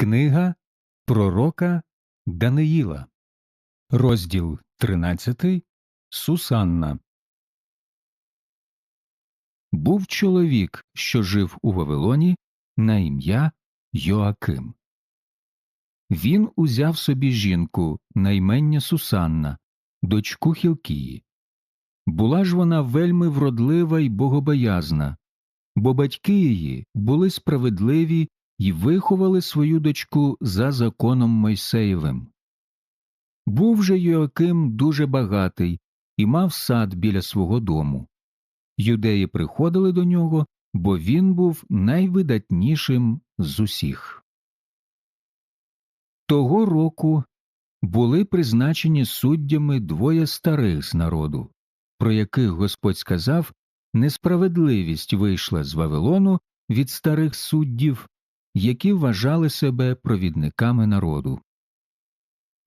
Книга Пророка Даниїла, розділ 13. Сусанна. Був чоловік, що жив у Вавилоні, на ім'я Йоаким. Він узяв собі жінку на імення Сусанна, дочку Хілкії. Була ж вона вельми вродлива й богобоязна, бо батьки її були справедливі й виховали свою дочку за законом Мойсеєвим. Був же Йоаким дуже багатий і мав сад біля свого дому. Юдеї приходили до нього, бо він був найвидатнішим з усіх. Того року були призначені суддями двоє старих з народу, про яких Господь сказав несправедливість вийшла з Вавилону від старих суддів, які вважали себе провідниками народу.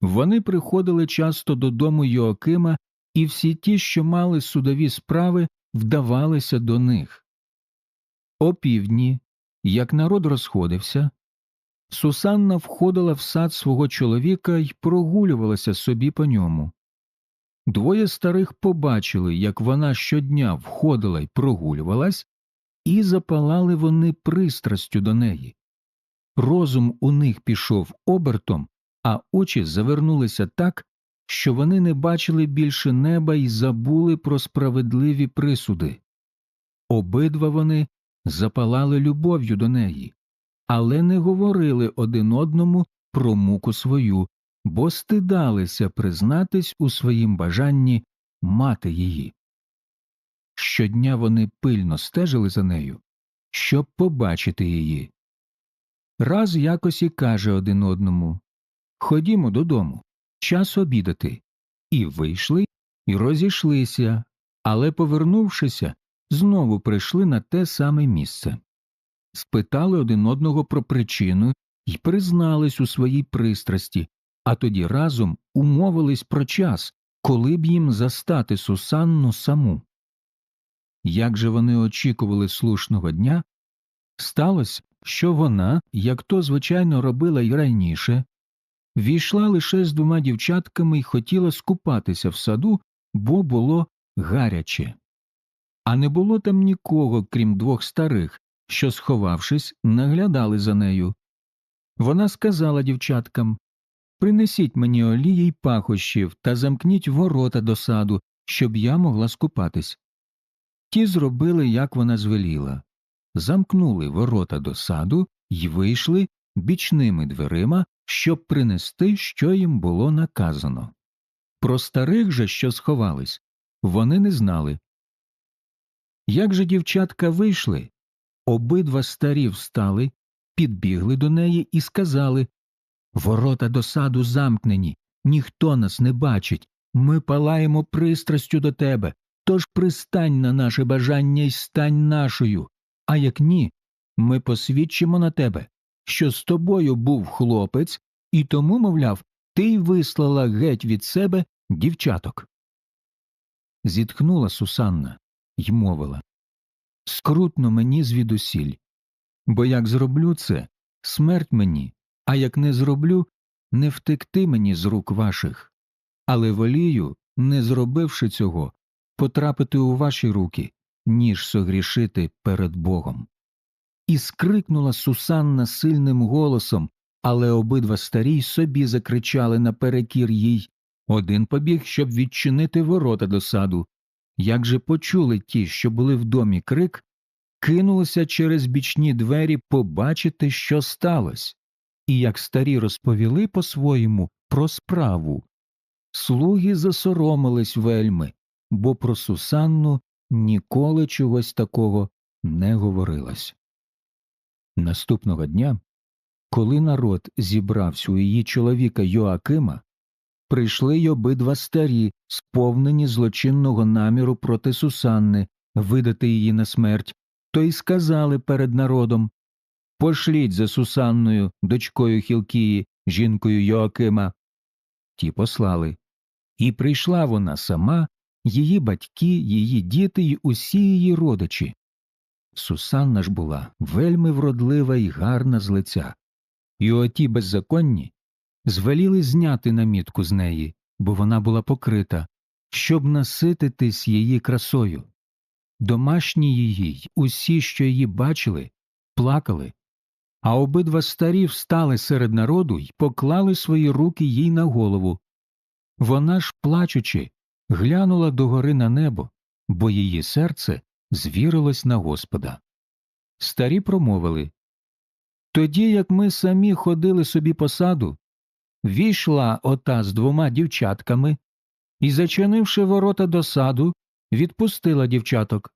Вони приходили часто додому Йоакима, і всі ті, що мали судові справи, вдавалися до них. О півдні, як народ розходився, Сусанна входила в сад свого чоловіка й прогулювалася собі по ньому. Двоє старих побачили, як вона щодня входила й прогулювалась, і запалали вони пристрастю до неї. Розум у них пішов обертом, а очі завернулися так, що вони не бачили більше неба і забули про справедливі присуди. Обидва вони запалали любов'ю до неї, але не говорили один одному про муку свою, бо стидалися признатись у своїм бажанні мати її. Щодня вони пильно стежили за нею, щоб побачити її. Раз якось і каже один одному Ходімо додому, час обідати. І вийшли, і розійшлися, але, повернувшися, знову прийшли на те саме місце. Спитали один одного про причину і признались у своїй пристрасті, а тоді разом умовились про час, коли б їм застати Сусанну саму. Як же вони очікували слушного дня, сталося, що вона, як то звичайно робила й раніше, війшла лише з двома дівчатками й хотіла скупатися в саду, бо було гаряче. А не було там нікого, крім двох старих, що, сховавшись, наглядали за нею. Вона сказала дівчаткам Принесіть мені олії й пахощів та замкніть ворота до саду, щоб я могла скупатись. Ті зробили, як вона звеліла замкнули ворота до саду й вийшли бічними дверима, щоб принести, що їм було наказано. Про старих же, що сховались, вони не знали. Як же дівчатка вийшли, обидва старі встали, підбігли до неї і сказали Ворота до саду замкнені, ніхто нас не бачить, ми палаємо пристрастю до тебе, тож пристань на наше бажання й стань нашою, а як ні, ми посвідчимо на тебе, що з тобою був хлопець, і тому, мовляв, ти й вислала геть від себе дівчаток. Зітхнула Сусанна й мовила Скрутно мені звідусіль, бо як зроблю це, смерть мені, а як не зроблю, не втекти мені з рук ваших, але волію, не зробивши цього, потрапити у ваші руки, ніж согрішити перед Богом. І скрикнула Сусанна сильним голосом, але обидва старі собі закричали наперекір їй один побіг, щоб відчинити ворота до саду. Як же почули ті, що були в домі крик, кинулися через бічні двері побачити, що сталося, і як старі розповіли по своєму про справу. Слуги засоромились вельми, бо про Сусанну ніколи чогось такого не говорилось. Наступного дня, коли народ зібрався у її чоловіка Йоакима, прийшли й обидва старі, сповнені злочинного наміру проти Сусанни видати її на смерть, то й сказали перед народом Пошліть за Сусанною, дочкою Хілкії, жінкою Йоакима. Ті послали. І прийшла вона сама її батьки, її діти й усі її родичі. Сусанна ж була вельми вродлива і гарна з лиця. і оті беззаконні звеліли зняти намітку з неї, бо вона була покрита, щоб насититись її красою. Домашні її усі, що її бачили, плакали, а обидва старі встали серед народу й поклали свої руки їй на голову. Вона ж, плачучи, глянула догори на небо, бо її серце звірилось на Господа. Старі промовили Тоді, як ми самі ходили собі по саду, війшла ота з двома дівчатками і, зачинивши ворота до саду, відпустила дівчаток.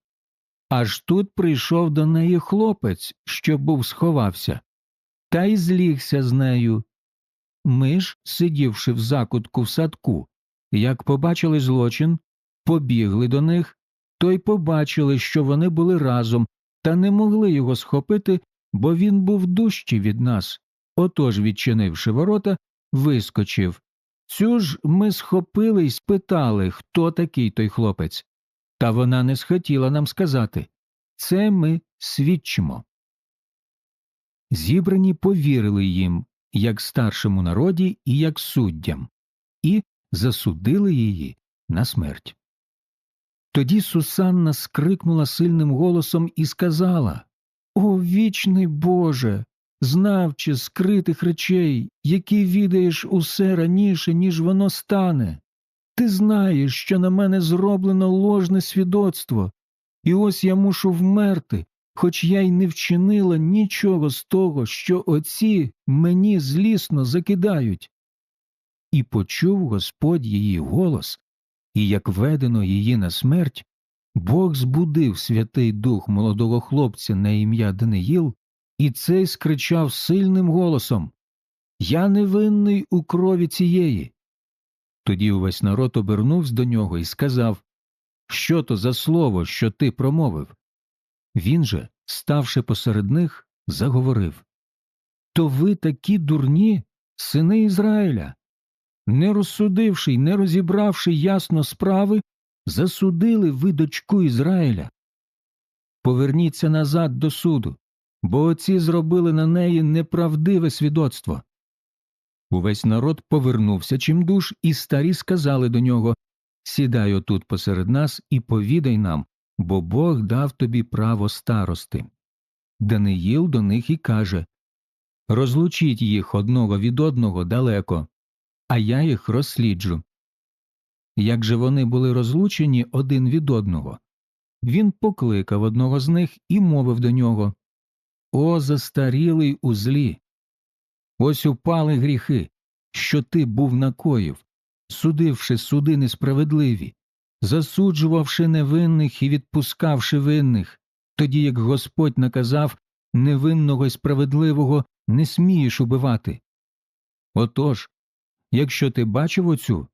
Аж тут прийшов до неї хлопець, що був сховався, та й злігся з нею. Ми ж, сидівши в закутку в садку, як побачили злочин, побігли до них, то й побачили, що вони були разом, та не могли його схопити, бо він був дужчий від нас. Отож, відчинивши ворота, вискочив. Цю ж ми схопили й спитали, хто такий той хлопець. Та вона не схотіла нам сказати це ми свідчимо. Зібрані повірили їм, як старшому народі і як суддям, і засудили її на смерть. Тоді Сусанна скрикнула сильним голосом і сказала О, вічний Боже, знавче скритих речей, які відаєш усе раніше, ніж воно стане. Ти знаєш, що на мене зроблено ложне свідоцтво, і ось я мушу вмерти, хоч я й не вчинила нічого з того, що оці мені злісно закидають. І почув Господь її голос, і як ведено її на смерть, Бог збудив Святий Дух молодого хлопця на ім'я Даниїл, і цей скричав сильним голосом Я невинний у крові цієї. Тоді увесь народ обернувся до нього і сказав Що то за слово, що ти промовив? Він же, ставши посеред них, заговорив То ви такі дурні, сини Ізраїля, не розсудивши й не розібравши ясно справи, засудили ви дочку Ізраїля. Поверніться назад до суду, бо оці зробили на неї неправдиве свідоцтво. Увесь народ повернувся чимдуж, і старі сказали до нього Сідай отут посеред нас і повідай нам, бо Бог дав тобі право старости. Даниїл до них і каже Розлучіть їх одного від одного далеко, а я їх розсліджу. Як же вони були розлучені один від одного, він покликав одного з них і мовив до нього О, застарілий у злі! Ось упали гріхи, що ти був накоїв, судивши суди несправедливі, засуджувавши невинних і відпускавши винних, тоді як Господь наказав невинного і справедливого не смієш убивати. Отож, якщо ти бачив оцю,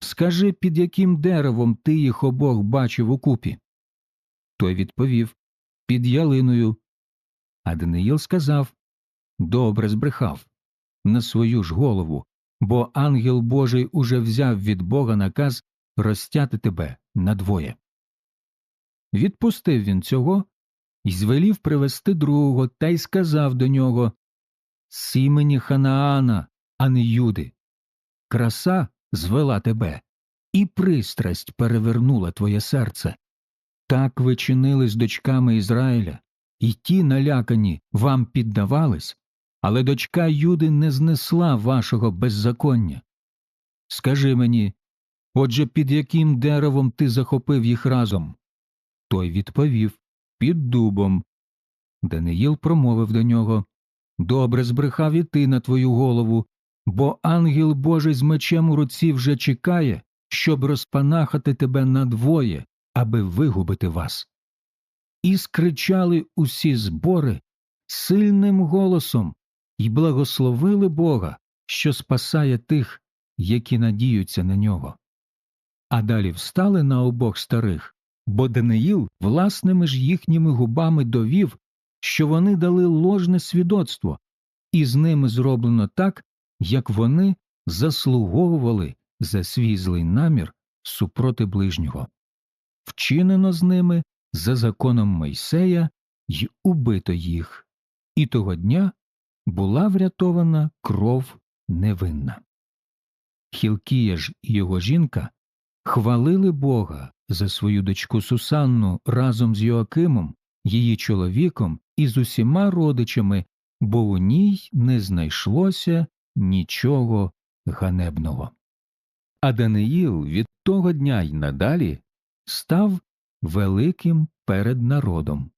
скажи, під яким деревом ти їх обох бачив у купі. Той відповів під ялиною. А Даниїл сказав Добре збрехав на свою ж голову, бо ангел Божий уже взяв від Бога наказ розтяти тебе надвоє. Відпустив він цього і звелів привести другого та й сказав до нього З імені Ханаана, а не Юди. Краса звела тебе, і пристрасть перевернула твоє серце. Так ви чинили з дочками Ізраїля, і ті налякані вам піддавались, але дочка Юди не знесла вашого беззаконня. Скажи мені, отже, під яким деревом ти захопив їх разом? Той відповів під дубом. Даниїл промовив до нього Добре збрехав і ти на твою голову, бо ангел Божий з мечем у руці вже чекає, щоб розпанахати тебе надвоє, аби вигубити вас. І скричали усі збори сильним голосом і благословили Бога, що спасає тих, які надіються на нього. А далі встали на обох старих, бо Даниїл власними ж їхніми губами довів, що вони дали ложне свідоцтво, і з ними зроблено так, як вони заслуговували за свій злий намір супроти ближнього. Вчинено з ними за законом Мойсея й убито їх, і того дня була врятована кров невинна. Хілкія ж і його жінка хвалили Бога за свою дочку Сусанну разом з Йоакимом, її чоловіком і з усіма родичами, бо у ній не знайшлося нічого ганебного. А Даниїл від того дня й надалі став великим перед народом.